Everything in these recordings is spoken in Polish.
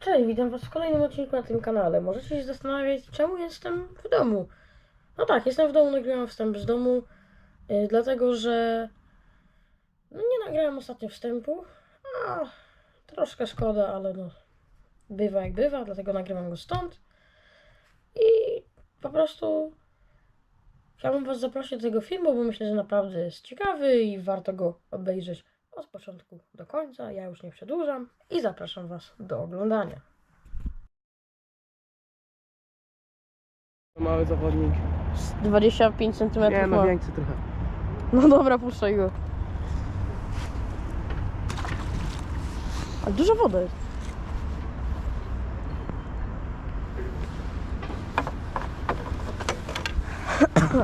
Cześć, witam was w kolejnym odcinku na tym kanale. Możecie się zastanawiać, czemu jestem w domu. No tak, jestem w domu, nagrywam wstęp z domu, yy, dlatego że no, nie nagrałem ostatnio wstępu. A, troszkę szkoda, ale no, bywa jak bywa, dlatego nagrywam go stąd. I po prostu chciałbym was zaprosić do tego filmu, bo myślę, że naprawdę jest ciekawy i warto go obejrzeć od początku do końca. Ja już nie przedłużam i zapraszam Was do oglądania. Mały zawodnik. 25 cm. Nie, no większy trochę. No dobra, puszczaj go. Ale duża woda jest.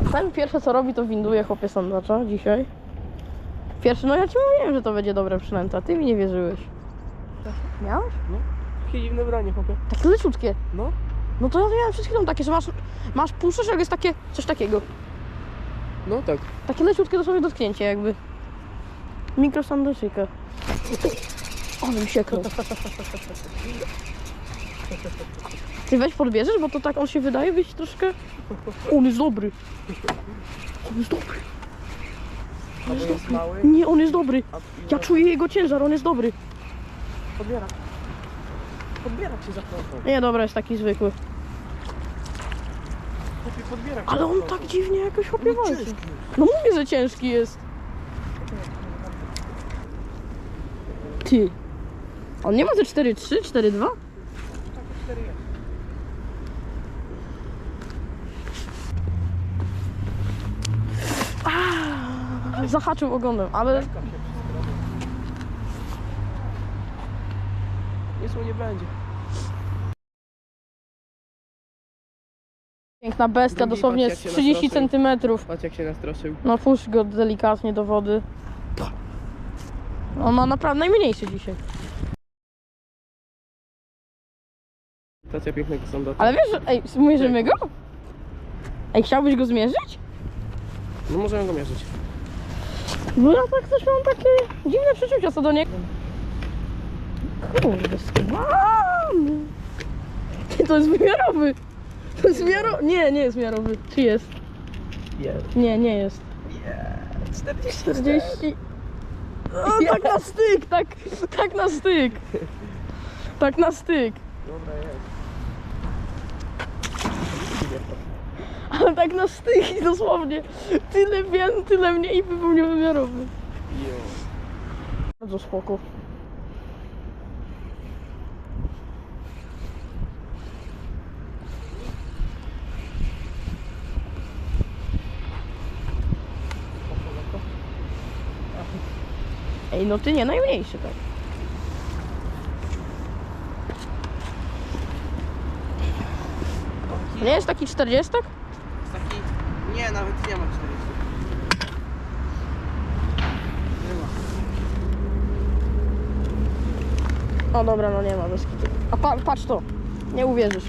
Ten pierwsze co robi to winduje chłopie sandacza dzisiaj. Pierwszy, no ja ci mówiłem, że to będzie dobre przynęta, ty mi nie wierzyłeś. Miałeś? Takie dziwne branie, chłopie. Takie leciutkie. No. No to ja miałem przed chwilą takie, że masz, masz puszczysz, jak jest takie, coś takiego. No tak. Takie leciutkie dosłownie dotknięcie jakby. Mikrosanduczyka. O, mi sieknął. Ty weź podbierzesz, bo to tak on się wydaje być troszkę... On jest dobry. On jest dobry. A to jest mały. Nie, on jest dobry. Ja czuję jego ciężar, on jest dobry. Podbiera. Podbiera cię za chłopą. Nie, dobra, jest taki zwykły. Chłopie, Ale on tak dziwnie jakoś walczy. ciężki. No mówię, że ciężki jest. Ty. On nie ma ze 4-3, 4-2? Takie cztery jest. Zahaczył ogonem, ale. Nic mu nie będzie. piękna bestia, Drugi dosłownie patrz, z jak się 30 nastraszył. centymetrów. Patrz jak się nastroszył. No puść go delikatnie do wody. On ma naprawdę najmniejszy dzisiaj. Stacja pięknego sądu. Ale wiesz, że... Ej, mierzymy go? Ej, chciałbyś go zmierzyć? No możemy go mierzyć. No ja tak coś mam takie dziwne przeczucia co do niego. Kurde, skubany. Ty, to jest wymiarowy. To jest wymiarowy. Nie, nie jest wymiarowy. Czy jest? Jest. Nie, nie jest. 40. 40. O, tak na styk, tak, tak na styk. Tak na styk. Dobra jest. Tak na styk i dosłownie. Tyle wiem, tyle mniej i by był niewymiarowy. Bardzo spoko. Ej, no ty nie najmniejszy tak. Nie jest taki 40? Nie, nawet nie ma 40. Nie ma. O dobra, no nie ma bez kitu. A pa, patrz to. Nie uwierzysz.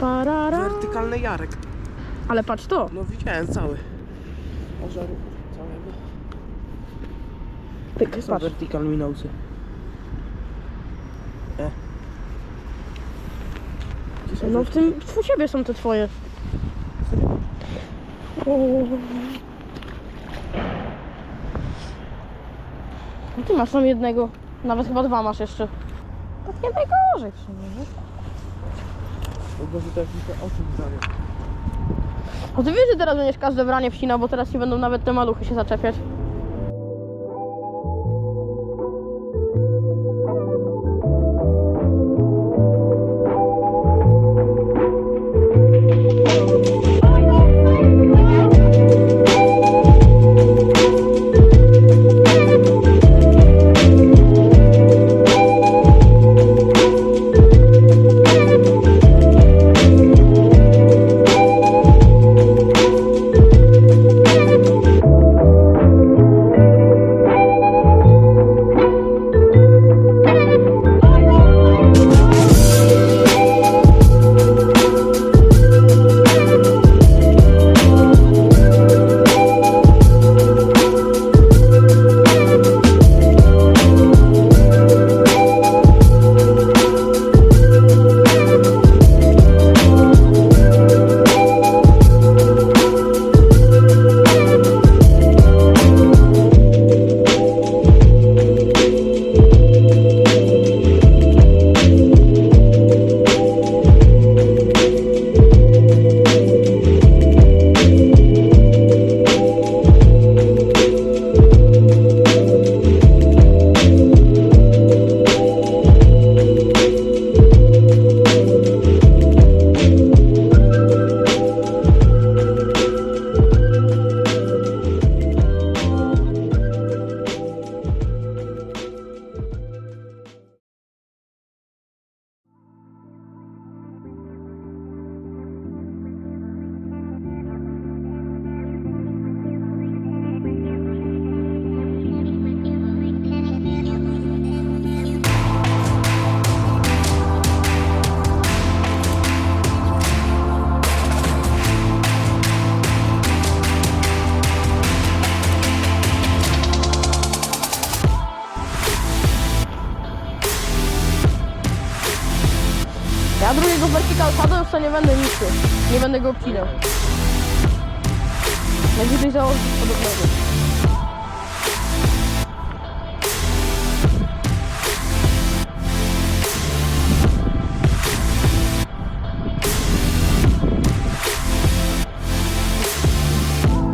Parara. Wertykalny jarek. Ale patrz to. No widziałem cały. Ożaru całego. Pyk, Gdzie są patrz. vertical minusy? E. Gdzie są No w tym, u ciebie są te twoje. No ty masz tam jednego. Nawet chyba dwa masz jeszcze. Tak nie najgorzej w sumie. nie? Bo to jakiś osób zamiast. A ty wiesz, że teraz będziesz każde branie wcinał, bo teraz nie będą nawet te maluchy się zaczepiać. Ja drugiego vertical już to nie będę niszczył. Nie będę go obcinał. Najwyżej założyć coś podobnego.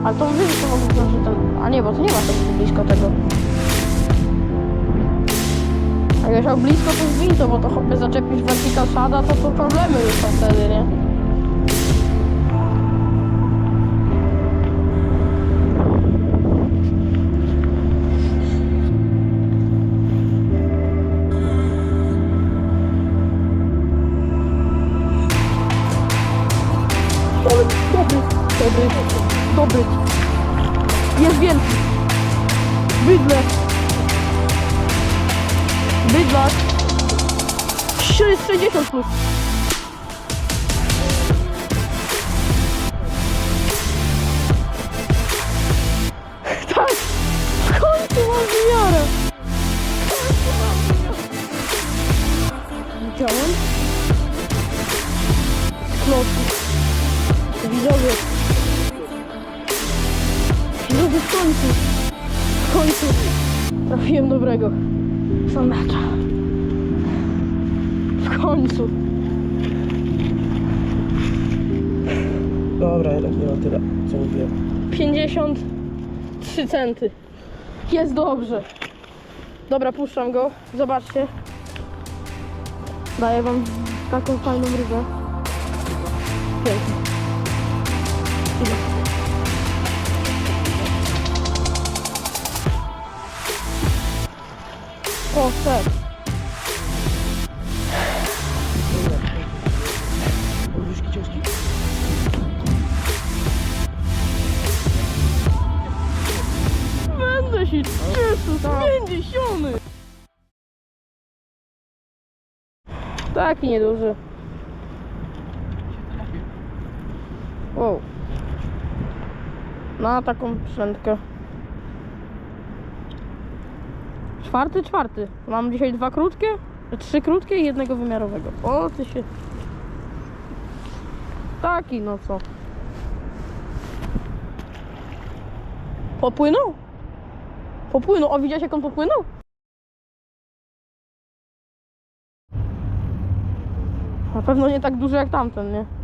Ale to mówię, że to mogę wziąć ten... A nie, bo to nie ma tak blisko tego. Miał blisko, zwiń to, bo to chłopie zaczepisz vertical shada, to to problemy już są wtedy, nie? Dobry, dobry, dobry. Jest wielki. Bydle. Bydlak. 60 plus. Tak. W końcu mam wymiarę. Widziałem? Widzowie w końcu. W końcu. Trafiłem dobrego. Sandacza. W końcu. Dobra, jednak nie ma tyle, co mówiłem. 53 centy. Jest dobrze. Dobra, puszczam go. Zobaczcie. Daję wam taką fajną rybę. Pięknie. O, tak. Łyżki ciężki? Będę się cieszył, pięćdziesiąty. Taki nieduży. Wow. Na taką przędkę. Czwarty, czwarty. Mam dzisiaj dwa krótkie, trzy krótkie i jednego wymiarowego. O, ty się... Taki, no co. Popłynął? Popłynął. O, widziałeś jak on popłynął? Na pewno nie tak duży jak tamten, nie?